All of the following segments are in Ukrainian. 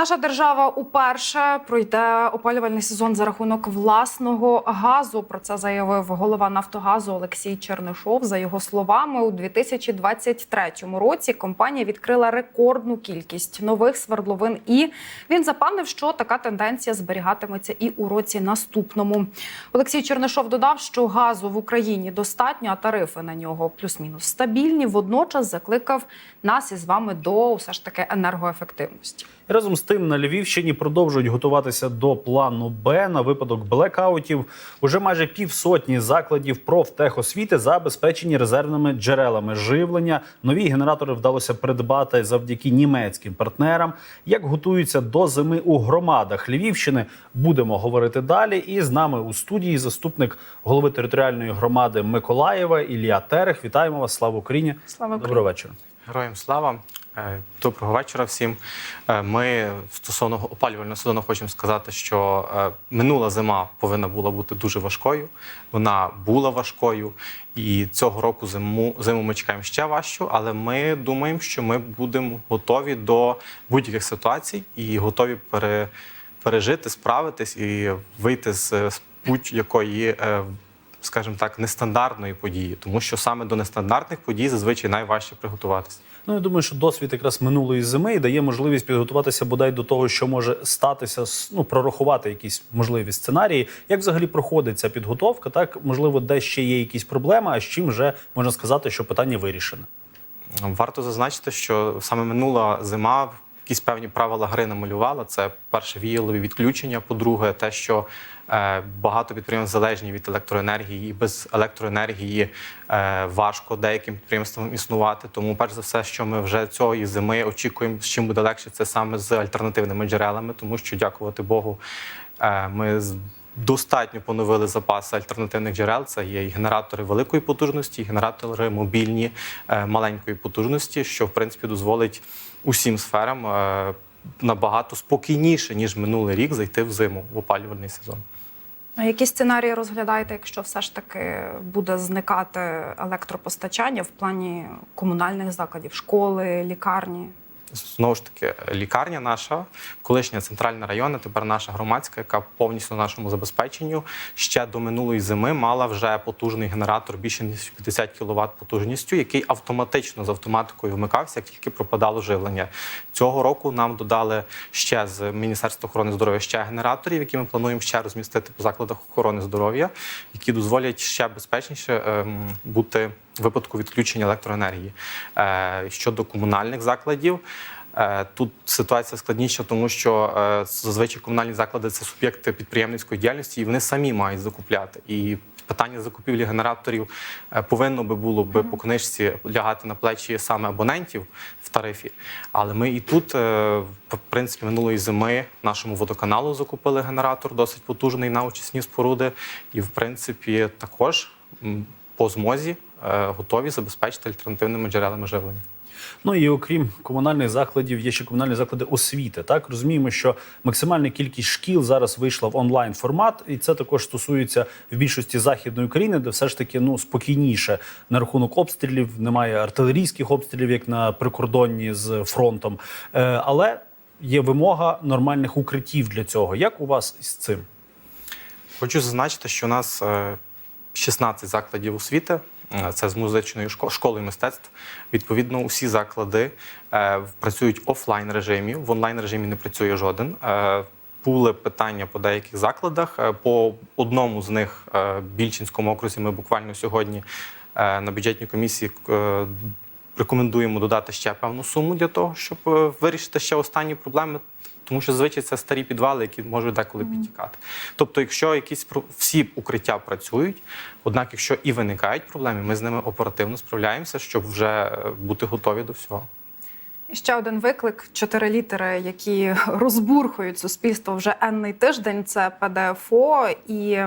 Наша держава уперше пройде опалювальний сезон за рахунок власного газу. Про це заявив голова Нафтогазу Олексій Чернишов. За його словами, у 2023 році компанія відкрила рекордну кількість нових свердловин. І він запевнив, що така тенденція зберігатиметься і у році наступному. Олексій Чернишов додав, що газу в Україні достатньо, а тарифи на нього плюс-мінус стабільні. Водночас закликав нас із вами до все ж таки енергоефективності. І Разом з тим на Львівщині продовжують готуватися до плану Б на випадок блекаутів. Уже майже півсотні закладів профтехосвіти забезпечені резервними джерелами живлення. Нові генератори вдалося придбати завдяки німецьким партнерам. Як готуються до зими у громадах Львівщини, будемо говорити далі. І з нами у студії заступник голови територіальної громади Миколаєва Ілля Терех. Вітаємо вас! Слава Україні! Слава Україні! Доброго вечора. Героям слава. Е, Доброго вечора всім. Е, Ми стосовно опалювального сезону хочемо сказати, що е, минула зима повинна була бути дуже важкою. Вона була важкою, і цього року зиму зиму ми чекаємо ще важчу, але ми думаємо, що ми будемо готові до будь-яких ситуацій і готові пере, пережити, справитись і вийти з, будь-якої. Скажімо так, нестандартної події, тому що саме до нестандартних подій зазвичай найважче приготуватися. Ну, я думаю, що досвід якраз минулої зими дає можливість підготуватися бодай до того, що може статися, ну прорахувати якісь можливі сценарії. Як взагалі проходить ця підготовка? Так можливо, де ще є якісь проблеми, а з чим вже можна сказати, що питання вирішене. Варто зазначити, що саме минула зима якісь певні правила гри намалювала. Це перше віялові відключення. По-друге, те, що е, багато підприємств залежні від електроенергії, і без електроенергії е, важко деяким підприємствам існувати. Тому, перш за все, що ми вже цієї зими очікуємо, з чим буде легше, це саме з альтернативними джерелами, тому що, дякувати Богу, е, ми Достатньо поновили запаси альтернативних джерел. Це є і генератори великої потужності, і генератори мобільні е, маленької потужності, що в принципі дозволить усім сферам е, набагато спокійніше ніж минулий рік зайти в зиму в опалювальний сезон. А які сценарії розглядаєте, якщо все ж таки буде зникати електропостачання в плані комунальних закладів, школи, лікарні? Знову ж таки, лікарня наша, колишня центральна районна, тепер наша громадська, яка повністю на нашому забезпеченню ще до минулої зими мала вже потужний генератор більше ніж 50 кВт потужністю, який автоматично з автоматикою вмикався, як тільки пропадало живлення. Цього року нам додали ще з Міністерства охорони здоров'я ще генераторів, які ми плануємо ще розмістити по закладах охорони здоров'я, які дозволять ще безпечніше ем, бути випадку відключення електроенергії. Е, щодо комунальних закладів. Е, Тут ситуація складніша, тому що е, зазвичай комунальні заклади це суб'єкти підприємницької діяльності, і вони самі мають закупляти. І питання закупівлі генераторів повинно би було би по книжці лягати на плечі саме абонентів в тарифі. Але ми і тут, в принципі, минулої зими нашому водоканалу закупили генератор досить потужний на очисні споруди, і в принципі також по змозі готові забезпечити альтернативними джерелами живлення. Ну і окрім комунальних закладів, є ще комунальні заклади освіти. Так розуміємо, що максимальна кількість шкіл зараз вийшла в онлайн формат, і це також стосується в більшості західної України, де все ж таки ну спокійніше на рахунок обстрілів. Немає артилерійських обстрілів, як на прикордонні з фронтом. Е, але є вимога нормальних укриттів для цього. Як у вас з цим? Хочу зазначити, що у нас е, 16 закладів освіти. Е, Це з музичної шко- школи мистецтв. Відповідно, усі заклади е, працюють в офлайн режимі. В онлайн режимі не працює жоден. Е, Були питання по деяких закладах. По одному з них, Більчинському окрузі, ми буквально сьогодні на бюджетній комісії рекомендуємо додати ще певну суму для того, щоб вирішити ще останні проблеми. Тому що зазвичай це старі підвали, які можуть деколи підтікати. Тобто, якщо якісь всі укриття працюють, однак, якщо і виникають проблеми, ми з ними оперативно справляємося, щоб вже бути готові до всього. Ще один виклик: чотири літери, які розбурхують суспільство вже енний тиждень. Це ПДФО, і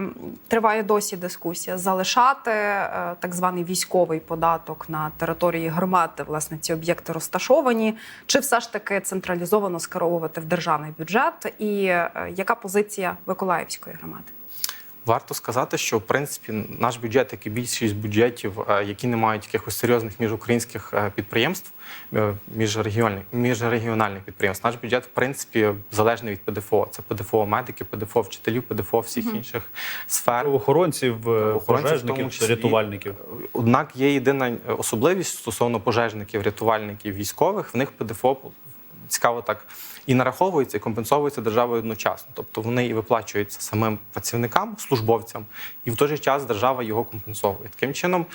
триває досі дискусія залишати е, так званий військовий податок на території громад, де власне ці об'єкти розташовані, чи все ж таки централізовано скеровувати в державний бюджет? І е, яка позиція Миколаївської громади? Варто сказати, що в принципі наш бюджет, як і більшість бюджетів, е, які не мають якихось серйозних міжукраїнських е, підприємств, е, міжрегіональних, міжрегіональних підприємств, наш бюджет в принципі залежний від ПДФО. Це ПДФО медики, ПДФО вчителів, ПДФО всіх інших сфер. Правоохоронців, Правоохоронців в тому пожежників, числі. рятувальників. Однак є єдина особливість стосовно пожежників, рятувальників, військових. В них ПДФО цікаво так і нараховується, і компенсовується державою одночасно. Тобто вони і виплачуються самим працівникам, службовцям, і в той же час держава його компенсовує. Таким чином,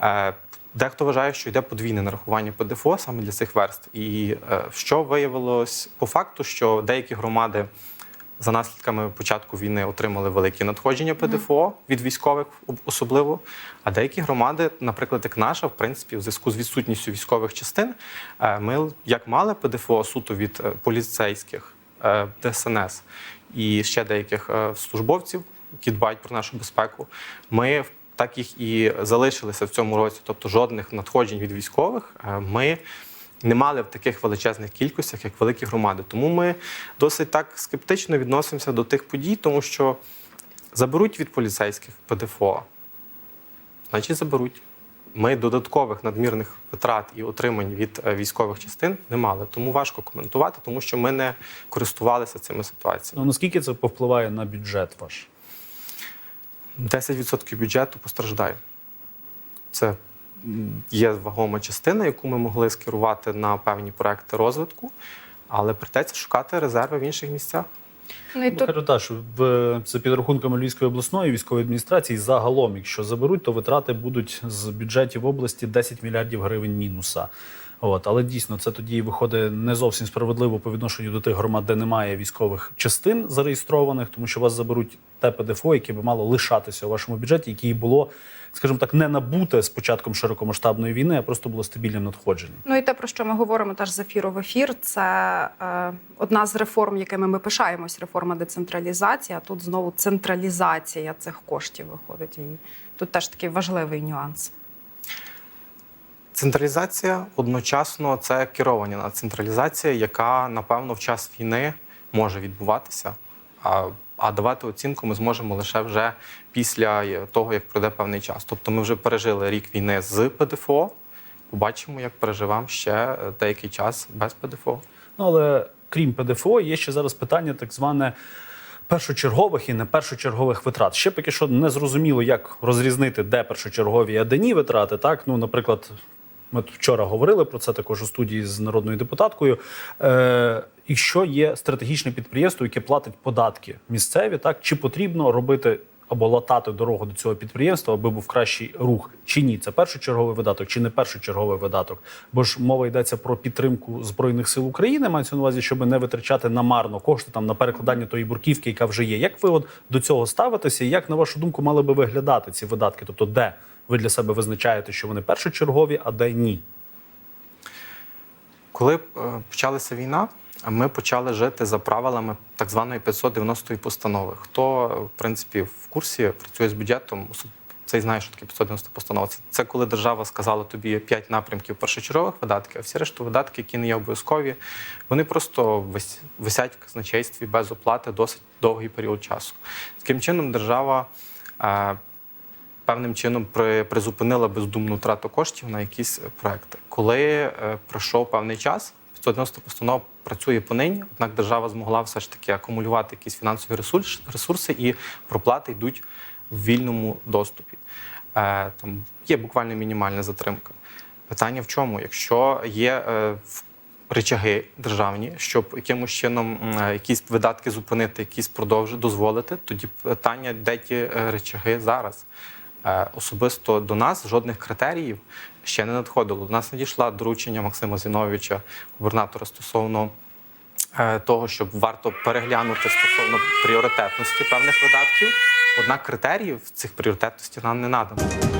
е, дехто вважає, що йде подвійне нарахування ПДФО саме для цих верств. І е, що виявилось по факту, що деякі громади за наслідками початку війни отримали великі надходження ПДФО від військових особливо. А деякі громади, наприклад, як наша, в принципі, в зв'язку з відсутністю військових частин, е, ми як мали ПДФО суто від е, поліцейських е, ДСНС і ще деяких службовців, які дбають про нашу безпеку. Ми так їх і залишилися в цьому році, тобто жодних надходжень від військових. Ми не мали в таких величезних кількостях, як великі громади. Тому ми досить так скептично відносимося до тих подій, тому що заберуть від поліцейських ПДФО, значить заберуть. Ми додаткових надмірних витрат і отримань від е, військових частин не мали. Тому важко коментувати, тому що ми не користувалися цими ситуаціями. Ну наскільки це повпливає на бюджет ваш? 10% бюджету постраждає. Це є вагома частина, яку ми могли скерувати на певні проекти розвитку, але прийдеться шукати резерви в інших місцях. Ну і Ну, тут що в за підрахунками Львівської обласної військової адміністрації загалом, якщо заберуть, то витрати будуть з бюджетів області 10 мільярдів гривень мінуса. От, але дійсно це тоді виходить не зовсім справедливо по відношенню до тих громад, де немає військових частин зареєстрованих, тому що вас заберуть те ПДФО, яке би мало лишатися у вашому бюджеті, яке було, скажімо так, не набуте з початком широкомасштабної війни, а просто було стабільним надходженням. Ну і те, про що ми говоримо теж з ефіру в ефір, це е, одна з реформ, якими ми пишаємось, реформа децентралізації. А тут знову централізація цих коштів виходить. І тут теж такий важливий нюанс. Централізація одночасно це керована централізація, яка напевно в час війни може відбуватися. А, а давати оцінку ми зможемо лише вже після того, як пройде певний час. Тобто ми вже пережили рік війни з ПДФО. Побачимо, як переживемо ще е, деякий час без ПДФО. Ну але крім ПДФО, є ще зараз питання так зване. Першочергових і не першочергових витрат. Ще поки що не зрозуміло, як розрізнити, де першочергові, а де ні витрати. Так, ну, наприклад, ми вчора говорили про це також у студії з народною депутаткою. Е, якщо є стратегічне підприємство, яке платить податки місцеві, так чи потрібно робити або латати дорогу до цього підприємства, аби був кращий рух, чи ні? Це першочерговий видаток, чи не першочерговий видаток? Бо ж мова йдеться про підтримку збройних сил України. Мається на увазі, щоб не витрачати намарно кошти там на перекладання тої бурківки, яка вже є. Як ви от до цього ставитеся? і Як на вашу думку мали би виглядати ці видатки? Тобто, де ви для себе визначаєте, що вони першочергові, а де ні? Коли е, почалася війна, ми почали жити за правилами так званої 590-ї постанови. Хто, е, в принципі, в курсі працює з бюджетом, особ- цей знає, що таке 590 постанова. Це, це коли держава сказала тобі 5 напрямків першочергових видатків, а всі решту видатки, які не є обов'язкові, вони просто висять в казначействі без оплати досить довгий період часу. Таким чином, держава. Певним чином при, призупинила бездумну трату коштів на якісь е, проекти. Коли е, пройшов певний час, 590 постанова працює понині, однак держава змогла все ж таки акумулювати якісь фінансові ресурси, і проплати йдуть в вільному доступі. Е, там є буквально мінімальна затримка. Питання в чому? Якщо є речаги державні, щоб якимось чином якісь видатки зупинити, якісь продовжити, дозволити, тоді питання, де ті речаги зараз. Е, Особисто до нас жодних критеріїв ще не надходило. До нас надійшла доручення Максима Зіновича, губернатора, стосовно е, того, щоб варто переглянути стосовно пріоритетності певних видатків. Однак критеріїв цих пріоритетності нам не надано.